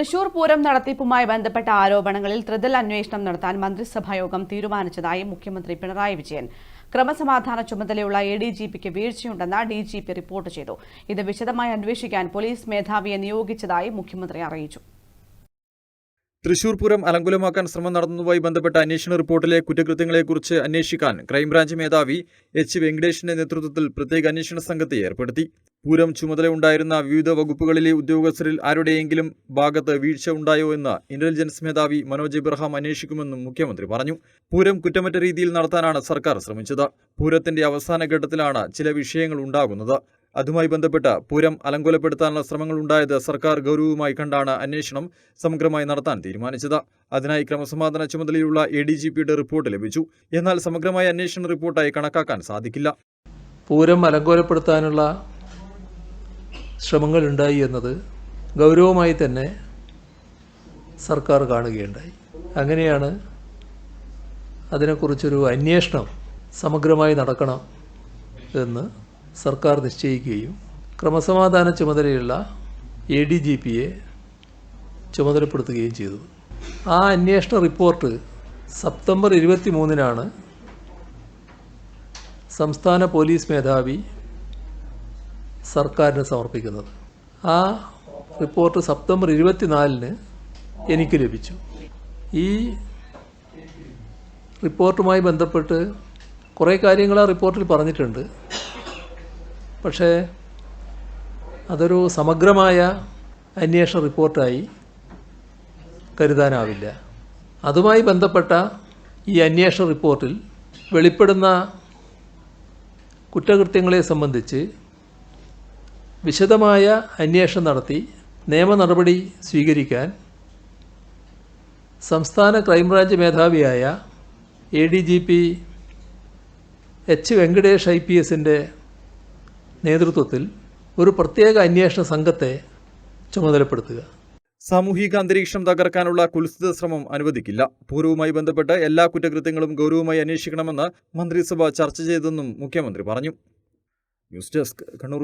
തൃശൂർ പൂരം നടത്തിപ്പുമായി ബന്ധപ്പെട്ട ആരോപണങ്ങളിൽ ത്രിതൽ അന്വേഷണം നടത്താൻ മന്ത്രിസഭായോഗം തീരുമാനിച്ചതായി മുഖ്യമന്ത്രി പിണറായി വിജയൻ. ക്രമസമാധാന ചുമതലയുള്ള എ ഡി ജി പിക്ക് വീഴ്ചയുണ്ടെന്ന് ഡി ജി പി റിപ്പോർട്ട് ചെയ്തു. ഇത് വിശദമായി അന്വേഷിക്കാൻ പോലീസ് മേധാവിയെ നിയോഗിച്ചതായി മുഖ്യമന്ത്രി അറിയിച്ചു. തൃശൂർ പൂരം അലങ്കുലമാക്കാൻ ശ്രമം നടന്നതുമായി ബന്ധപ്പെട്ട അന്വേഷണ റിപ്പോർട്ടിലെ കുറ്റകൃത്യങ്ങളെക്കുറിച്ച് അന്വേഷിക്കാൻ ക്രൈംബ്രാഞ്ച് മേധാവി എച്ച് വെങ്കടേഷിന്റെ നേതൃത്വത്തിൽ പ്രത്യേക അന്വേഷണ സംഘത്തെ ഏർപ്പെടുത്തി. പൂരം ചുമതലയുണ്ടായിരുന്ന വിവിധ വകുപ്പുകളിലെ ഉദ്യോഗസ്ഥരിൽ ആരുടെയെങ്കിലും ഭാഗത്ത് വീഴ്ച ഉണ്ടായോ എന്ന് ഇന്റലിജൻസ് മേധാവി മനോജ് ഇബ്രഹാം അന്വേഷിക്കുമെന്നും മുഖ്യമന്ത്രി പറഞ്ഞു. പൂരം കുറ്റമറ്റ രീതിയിൽ നടത്താനാണ് സർക്കാർ ശ്രമിച്ചത്. പൂരത്തിന്റെ അവസാന ഘട്ടത്തിലാണ് ചില വിഷയങ്ങൾ ഉണ്ടാകുന്നത്. അതുമായി ബന്ധപ്പെട്ട് പൂരം അലങ്കോലപ്പെടുത്താനുള്ള ശ്രമങ്ങൾ ഉണ്ടായത് സർക്കാർ ഗൗരവമായി കണ്ടാണ് അന്വേഷണം സമഗ്രമായി നടത്താൻ തീരുമാനിച്ചത്. അതിനായി ക്രമസമാധാന ചുമതലയുള്ള എ ഡി ജി പിയുടെ റിപ്പോർട്ട് ലഭിച്ചു. എന്നാൽ സമഗ്രമായ അന്വേഷണ റിപ്പോർട്ടായി കണക്കാക്കാൻ സാധിക്കില്ല. പൂരം അലങ്കോലപ്പെടുത്താനുള്ള ശ്രമങ്ങളുണ്ടായി എന്നത് ഗൗരവമായി തന്നെ സർക്കാർ കാണുകയുണ്ടായി. അങ്ങനെയാണ് അതിനെക്കുറിച്ചൊരു അന്വേഷണം സമഗ്രമായി നടക്കണം എന്ന് സർക്കാർ നിശ്ചയിക്കുകയും ക്രമസമാധാന ചുമതലയുള്ള എ ഡി ജി പിയെ ചുമതലപ്പെടുത്തുകയും ചെയ്തു. ആ അന്വേഷണ റിപ്പോർട്ട് സെപ്റ്റംബർ ഇരുപത്തി മൂന്നിനാണ് സംസ്ഥാന പോലീസ് മേധാവി സർക്കാരിന് സമർപ്പിക്കുന്നത്. ആ റിപ്പോർട്ട് സെപ്റ്റംബർ ഇരുപത്തിനാലിന് എനിക്ക് ലഭിച്ചു. ഈ റിപ്പോർട്ടുമായി ബന്ധപ്പെട്ട് കുറേ കാര്യങ്ങൾ ആ റിപ്പോർട്ടിൽ പറഞ്ഞിട്ടുണ്ട്. പക്ഷേ അതൊരു സമഗ്രമായ അന്വേഷണ റിപ്പോർട്ടായി കരുതാനാവില്ല. അതുമായി ബന്ധപ്പെട്ട ഈ അന്വേഷണ റിപ്പോർട്ടിൽ വെളിപ്പെടുന്ന കുറ്റകൃത്യങ്ങളെ സംബന്ധിച്ച് വിശദമായ അന്വേഷണം നടത്തി നിയമ നടപടി സ്വീകരിക്കാൻ സംസ്ഥാന crime branch മേധാവിയായ A D G P H Venkatesh I P എസിന്റെ നേതൃത്വത്തിൽ ഒരു പ്രത്യേക അന്വേഷണ സംഘത്തെ ചുമതലപ്പെടുത്തുക. സാമൂഹിക അന്തരീക്ഷം തകർക്കാനുള്ള കുൽസിത ശ്രമം അനുവദിക്കില്ല. പൂർവമായി ബന്ധപ്പെട്ട് എല്ലാ കുറ്റകൃത്യങ്ങളും ഗൗരവമായി അന്വേഷിക്കണമെന്ന് മന്ത്രിസഭ ചർച്ച ചെയ്തെന്നും മുഖ്യമന്ത്രി പറഞ്ഞു. News desk Kannur